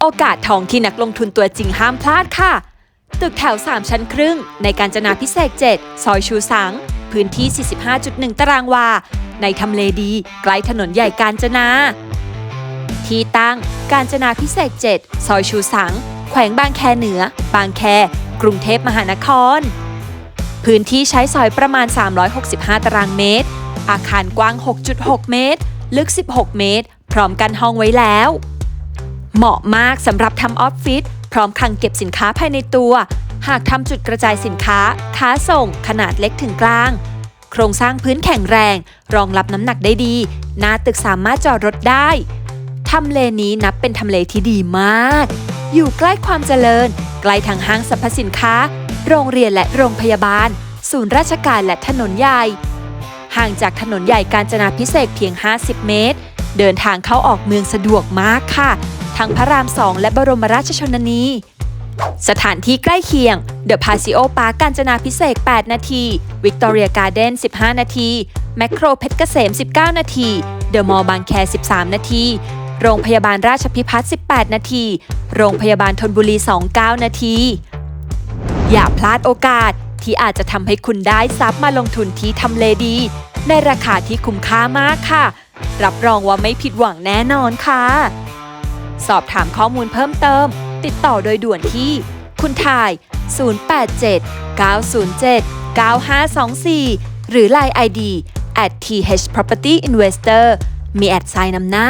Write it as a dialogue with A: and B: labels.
A: โอกาสทองที่นักลงทุนตัวจริงห้ามพลาดค่ะ ตึกแถว 3 ชั้นครึ่ง ในการจนาพิเศษ 7 ซอยชูสัง พื้นที่ 45.1 ตารางวา ในทำเลดีใกล้ถนนใหญ่การจนา ที่ตั้งการจนาพิเศษ 7 ซอยชูสัง แขวงบางแคเหนือ บางแค กรุงเทพมหานคร พื้นที่ใช้สอยประมาณ 365 ตารางเมตร อาคารกว้าง 6.6 เมตร ลึก 16 เมตร พร้อมกันห้องไว้แล้ว เหมาะมากสำหรับทำออฟฟิศพร้อมคลังเก็บสินค้าภายในตัว หากทำจุดกระจายสินค้า ค้าส่ง ขนาดเล็กถึงกลาง โครงสร้างพื้นแข็งแรง รองรับน้ำหนักได้ดี หน้าตึกสามารถจอดรถได้ทำเลนี้นับเป็นทำเลที่ดีมาก อยู่ใกล้ความเจริญ ใกล้ทางห้างสรรพสินค้า โรงเรียนและโรงพยาบาล ศูนย์ราชการและถนนใหญ่ ห่างจากถนนใหญ่กาญจนาพิเศษเพียง 50 เมตร เดินทางเข้าออกเมืองสะดวกมากค่ะ ทั้งพระรามสองและบรมราชชนนี สถานที่ใกล้เคียง เดอะพาซิโอปาร์กาญจนาพิเศษ 8 นาที วิกตอเรียการ์เดน15 นาที แมคโครเพชรเกษม 19 นาที เดอะมอลล์บางแค 13 นาที โรงพยาบาลราชพิพัฒน์18 นาที โรงพยาบาลธนบุรี 29 นาที อย่าพลาดโอกาสที่อาจจะทำให้คุณได้ทรัพย์มาลงทุนที่ทำเลดี ในราคาที่คุ้มค่ามากค่ะ รับรองว่าไม่ผิดหวังแน่นอนค่ะ สอบถามข้อมูลเพิ่มเติม ติดต่อโดยด่วนที่ คุณทาย 087 907 9524 หรือ Line ID at th property investor มีแอดไซน์นำหน้า